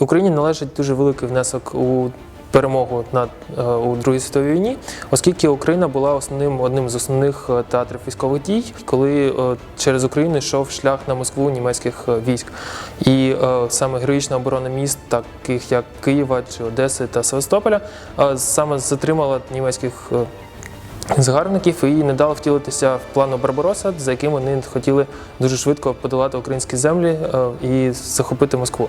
Україні належить дуже великий внесок у перемогу над е, у Другій світовій війні, оскільки Україна була основним одним з основних е, театрів військових дій, коли е, через Україну йшов шлях на Москву німецьких військ. І саме героїчна оборона міст, таких як Києва чи Одеси та Севастополя, саме затримала німецьких. Загарбників і не дало втілитися в плану Барбароса, за яким вони хотіли дуже швидко подолати українські землі е, і захопити Москву.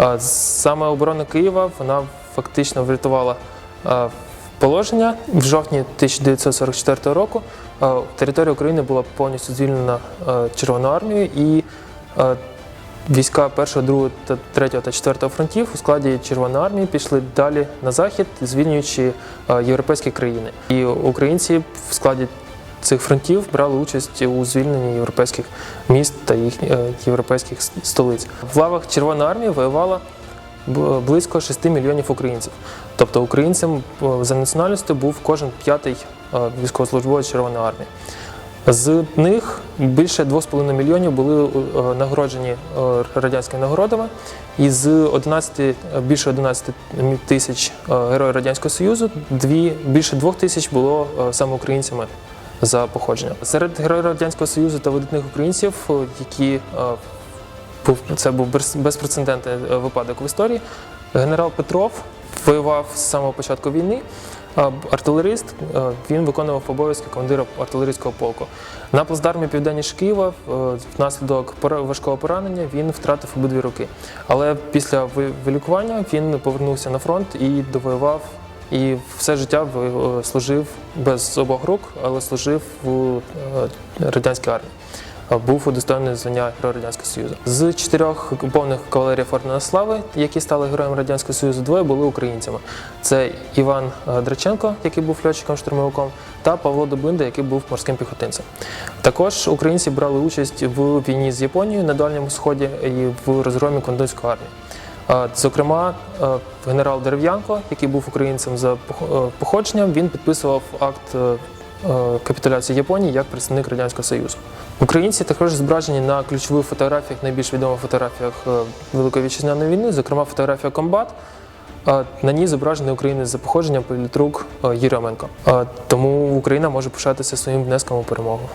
Е, Саме оборона Києва вона фактично врятувала е, положення в жовтні 1944 року. Територія України була повністю звільнена Червоною армією і Війська 1, 2, 3 та 4 фронтів у складі Червоної армії пішли далі на захід, звільнюючи е, європейські країни. І українці в складі цих фронтів брали участь у звільненні європейських міст та їх е, європейських столиць. В лавах Червоної армії воювало близько 6 мільйонів українців. Тобто українцем е, за національністю був кожен п'ятий військовослужбовець Червоної армії. З них більше 2,5 мільйонів були е, нагороджені е, радянськими нагородами, і з 11, е, більше 11 тисяч е, героїв Радянського Союзу, дві, більше 2 тисяч було саме українцями за походження. Серед героїв Радянського Союзу та видатних українців, які це був безпрецедентний випадок в історії. Генерал Петров воював з самого початку війни. Артилерист він виконував обов'язки командира артилерійського полку. На плацдармі південніше Києва е, внаслідок важкого поранення він втратив обидві руки. Але після ви- вилікування він повернувся на фронт і довоював. І все життя е, служив без обох рук, але служив в е, радянській армії був удостоєний звання Героя Радянського Союзу. З чотирьох повних кавалерів Ордена Слави, які стали героями Радянського Союзу, двоє були українцями. Це Іван е, Драченко, який був льотчиком-штурмовиком, та Павло Добинда, який був морським піхотинцем. Також українці брали участь в війні з Японією на Дальньому Сході і в розгромі Кондонської армії. Зокрема, е, генерал Дерев'янко, який був українцем за е, походженням, він підписував акт е, капітуляції Японії як представник Радянського Союзу. Українці також зображені на ключових фотографіях, найбільш відомих фотографіях е, Великої вітчизняної війни, зокрема фотографія Комбат. Е, На ній зображений українець за походженням політрук Єременко. Тому Україна може пишатися своїм внеском у перемогу.